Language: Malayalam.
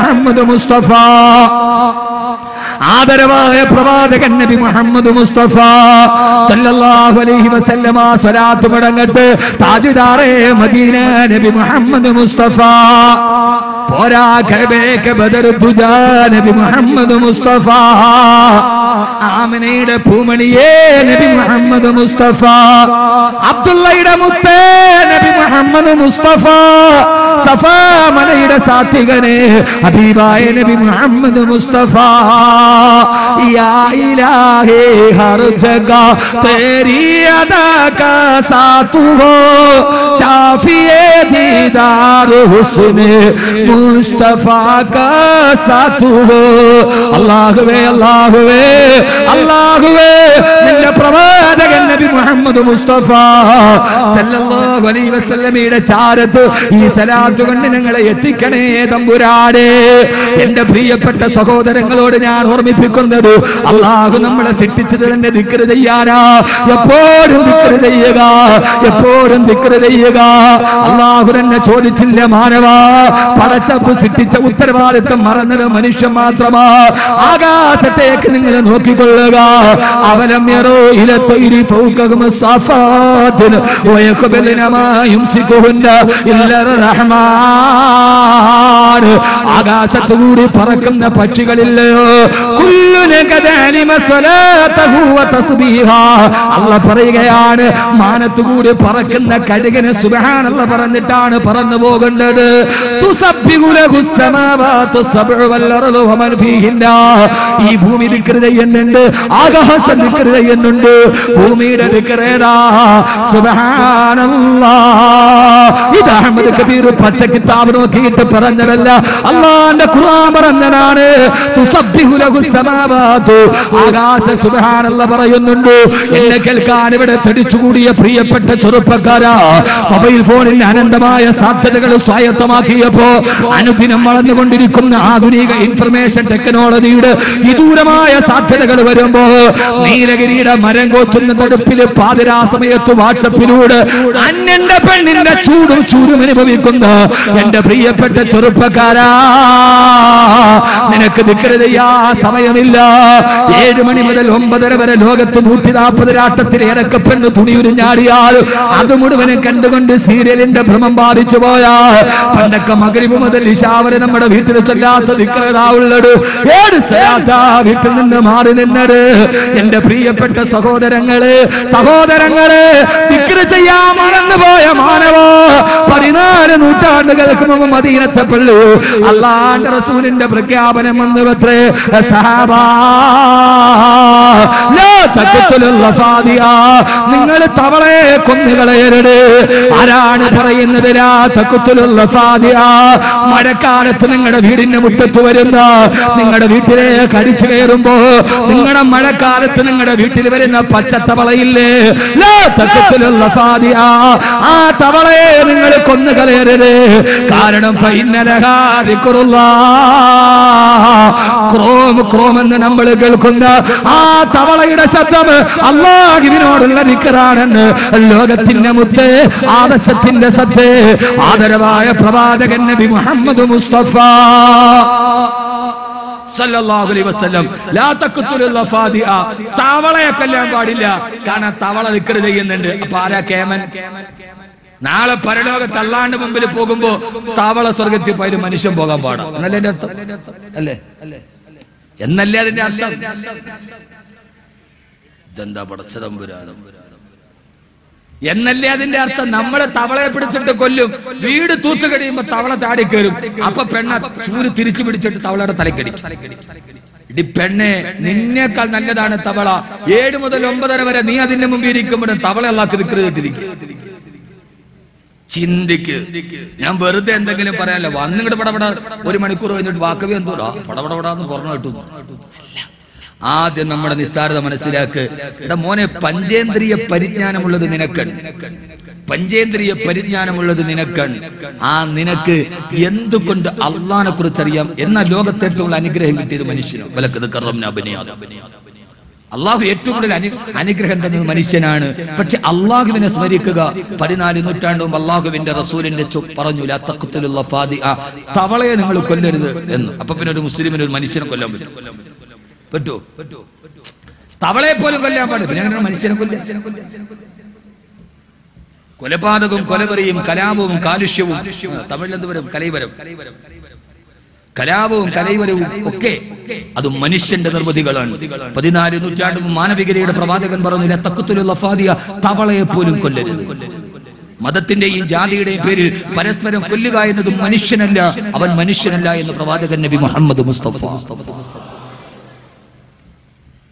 മുഹമ്മദ് മുസ്തഫ. ആദരവായ പ്രവാചകൻ നബി മുഹമ്മദ് മുസ്തഫ. സല്ലല്ലാഹു അലൈഹി വസല്ലമ സ്വലാത്ത് മുടങ്ങട്ട് താജുദാറേ മദീന നബി മുഹമ്മദ് മുസ്തഫ. പോരാ കബേക്ക് ബദർ തുജാ നബി മുഹമ്മദ് മുസ്തഫ. ആമനയുടെ പൂമണിയേ നബി മുഹമ്മദ് മുസ്തഫ. അബ്ദുള്ളയുടെ മുത്തേ നബി മുഹമ്മദ് മുസ്തഫ. സഫാ മലയുടെ സാത്വികനെ ഹബീബായ നബി മുഹമ്മദ് മുസ്തഫ. യാ ഇലാഹി ഹർ ജഗ തേരി അദാ കാ സാത്തു ഹോ ശാഫിയെ ദീദാർ ഹുസ്ന മുസ്തഫ കാ സാത്തു ഹോ അല്ലാഹുവേ അല്ലാഹുവേ അല്ലാഹുവേ നിന്റെ പ്രവാചകൻ നബി മുഹമ്മദ് മുസ്തഫ. സല്ലല്ലാഹു അലൈഹി വസല്ലമയുടെ ചാരത്ത് ഈ സലാത്ത് കൊണ്ട് ഞങ്ങളെ എത്തിക്കണേ തമ്പുരാനെ. എന്റെ പ്രിയപ്പെട്ട സഹോദരങ്ങളോട് ഞാൻ ഓർമ്മിപ്പിക്കുന്നത് അള്ളാഹു നമ്മളെ സൃഷ്ടിച്ചത് തന്നെ ദിക്കറ് ചെയ്യാനാ. എപ്പോഴും ദിക്കറ് ചെയ്യുക എപ്പോഴും ദിക്കറ് ചെയ്യുക. അള്ളാഹു തന്നെ ചോദിച്ചില്ല മാനവാ പടച്ചപ്പ് സൃഷ്ടിച്ച ഉത്തരവാദിത്വം മറന്നത് മനുഷ്യൻ മാത്രമാ. ആകാശത്തേക്ക് നിങ്ങൾ നോക്കിക്കൊള്ളുക. അവലം ഇലത്തൊയിരി ഫൗകഹും സാഫാത്തിന് വയഖബലന ആകാശത്തു കൂടി പറക്കുന്ന പക്ഷികളില്ലയോ അള്ള പറയുകയാണ് മാനത്തു കൂടി പറക്കുന്ന കഴുകന് സുബഹാനല്ല പറഞ്ഞിട്ടാണ് പറന്നു പോകേണ്ടത്. ഈ ഭൂമി എന്നുണ്ട് ആകാശം എന്നുണ്ട് ഭൂമിയുടെ വികൃത സുബഹാനല്ലാ. ഇത് അഹമ്മദ് കബീർ പച്ച കിതാബ് നോക്കിയിട്ട് പറഞ്ഞതല്ല. അള്ളാന്റെ ഖുർആൻ പറഞ്ഞതാണ് തുസബ്ബിഹു ലഹു സമാവാതു ആകാശ സുബ്ഹാനല്ല പറയുന്നുണ്ട് എന്നെ കേൾക്കാൻ ഇവിടെ തടിച്ചുകൂടിയ പ്രിയപ്പെട്ട ചെറുപ്പക്കാരാ. മൊബൈൽ ഫോണിന്റെ അനന്തമായ സാധ്യതകൾ സ്വായത്തമാക്കിയപ്പോ അനുദിനം വളർന്നുകൊണ്ടിരിക്കുന്ന ആധുനിക ഇൻഫർമേഷൻ ടെക്നോളജിയുടെ വിദൂരമായ സാധ്യതകൾ വരുമ്പോ നീലഗിരിയുടെ മരം കോച്ചുന്ന തടുപ്പിൽ പാതിരാ സമയത്ത് വാട്സപ്പിലൂടെ അന്യന്റെ പെണ്ണിന്റെ ചൂടും ചൂടും അനുഭവിക്കുന്ന എന്റെ പ്രിയപ്പെട്ട ചെറുപ്പക്കാരാ. നിനക്ക് നിക്കരുതയാ സമയമില്ല. ഏഴ് മണി മുതൽ ഒമ്പതര വരെ ലോകത്ത് നൂറ്റി നാൽപ്പത് രാട്ടത്തിൽ ഇറക്കപ്പെണ്ണ് തുണിയുരിഞ്ഞാടിയാൽ അത് മുഴുവനും കണ്ടുകൊണ്ട് സീരിയലിന്റെ ഭ്രമം ബാധിച്ചു പോയാ. പണ്ടൊക്കെ മകരിവ് മുതൽ ഇഷാവരെ നമ്മുടെ വീട്ടിൽ ചൊല്ലാത്ത നിക്കരുതാവുള്ളത് വീട്ടിൽ നിന്ന് മാറി നിന്നത്? എന്റെ പ്രിയപ്പെട്ട സഹോദരങ്ങൾ സഹോദരങ്ങൾ ദിക്കറ് ചെയ്യാൻ മറന്നു മാനവോ പതിനാല് നൂറ്റാണ്ടുകൾക്ക് മുമ്പ് മദീനത്തെ പള്ളി. അള്ളാന്റെ റസൂലിന്റെ പ്രഖ്യാപനം വന്നു പത്രേ സഹാബാ നിങ്ങൾ തവളയെ കൊന്നുകളയരുത്. ആരാണ് പറയുന്നത് ലാ സാധ്യ ഫാദിയ മഴക്കാലത്ത് നിങ്ങളുടെ വീടിന്റെ മുറ്റത്ത് വരുന്ന നിങ്ങളുടെ വീട്ടിലെ കടിച്ചു കയറുമ്പോ നിങ്ങളുടെ മഴക്കാലത്ത് നിങ്ങളുടെ വീട്ടിൽ വരുന്ന പച്ചത്തവളയില്ലേ? ലാ സാധ്യ ഫാദിയ ആ തവളയെ നിങ്ങൾ കൊന്നു കളയരുത് കാരണം ക്രോം ക്രോം എന്ന് നമ്മൾ കേൾക്കുന്ന ആ തവളയുടെ ശബ്ദം അള്ളാഹുവിനോടുള്ള നിക്കറാണെന്ന് ലോകത്തിന്റെ മുത്ത് ആവശ്യത്തിന്റെ സത്ത്. ആദരവായ പ്രവാചകൻ നബി മുഹമ്മദ് മുസ്തഫ തവളയെ കൊല്ലാൻ പാടില്ല. കാരണം തവള നിക്കറ് ചെയ്യുന്നുണ്ട്. അപ്പൊ ആരാ കേമൻ? നാളെ പരലോകത്ത് അല്ലാണ്ട് മുമ്പിൽ പോകുമ്പോ തവള സ്വർഗത്തിൽ പോയൊരു മനുഷ്യൻ പോകാൻ പാടാം. എന്നല്ലേ അർത്ഥം? അല്ലേ അല്ലേ? എന്നല്ലേ അതിന്റെ അർത്ഥം? ഇതെന്താ പടച്ചതമ്പുരാനം എന്നല്ലേ അതിന്റെ അർത്ഥം? നമ്മളെ തവളയെ പിടിച്ചിട്ട് കൊല്ലും. വീട് തൂത്തു കഴിയുമ്പോ തവള താടി കയറും. അപ്പൊ പെണ്ണ ചൂര് തിരിച്ചു പിടിച്ചിട്ട് തവളയുടെ തലക്കടിക്കും. ഇടി പെണ്ണെ നിന്നേക്കാൾ നല്ലതാണ് തവള. ഏഴ് മുതൽ ഒമ്പതര വരെ നീ അതിന്റെ മുമ്പിൽ ഇരിക്കുമ്പോഴും തവള അള്ളാക്ക് ദിക്കറ് കേട്ടിരിക്കും. ചിന്തിക്ക്. ഞാൻ വെറുതെ എന്തെങ്കിലും പറയാനല്ല? വന്നിങ്ങോട്ട് പടപട ഒരു മണിക്കൂർ കഴിഞ്ഞിട്ട് വാക്കവി എന്തോടാ? പടപടപടാന്ന് പറഞ്ഞു കേട്ടു. ആദ്യം നമ്മുടെ നിസ്സാരത മനസ്സിലാക്ക്. എടാ മോനെ പഞ്ചേന്ദ്രിയ പരിജ്ഞാനമുള്ളത് നിനക്കണ് പഞ്ചേന്ദ്രിയ പരിജ്ഞാനമുള്ളത് നിനക്കണ് ആ നിനക്ക് എന്തുകൊണ്ട് കുറിച്ച് അറിയാം എന്ന ലോകത്തെ ഏറ്റവും അനുഗ്രഹം കിട്ടിയത് മനുഷ്യനോ. വിലക്കത് അള്ളാഹു ഏറ്റവും കൂടുതൽ അനു അനുഗ്രഹം തന്നത് മനുഷ്യനാണ്. പക്ഷെ അള്ളാഹുവിനെ സ്മരിക്കുക പതിനാല് നൂറ്റാണ്ടും അള്ളാഹുവിന്റെ റസൂലിന്റെ പറഞ്ഞു. തവളയെ നിങ്ങൾ കൊല്ലരുത് എന്ന്. അപ്പൊ പിന്നെ ഒരു മുസ്ലിമിന് ഒരു മനുഷ്യനെ കൊല്ലാൻ പറ്റും. പറ്റുമോ തവളയെ പോലും കൊല്ലാൻ പാടില്ല. പിന്നെ അങ്ങനെ മനുഷ്യനെ കൊല്ല കൊലപാതകവും കൊലവെറിയും കലാപവും കാലുഷ്യവും തമിഴിൽ കലൈവരം. കലാപവും കലൈവരവും ഒക്കെ അത് മനുഷ്യന്റെ നിർവധികളാണ് പതിനാല് നൂറ്റാണ്ട് മാനവികതയുടെ പ്രവാചകൻ പറഞ്ഞു തക്കത്തുലുള്ള ഫാദിയ തവളയെ പോലും കൊല്ലരുത്. മതത്തിന്റെയും ജാതിയുടെയും പേരിൽ പരസ്പരം കൊല്ലുക എന്നത് മനുഷ്യനല്ല അവൻ മനുഷ്യനല്ല എന്ന് പ്രവാചകൻ നബി മുഹമ്മദ് മുസ്തഫ.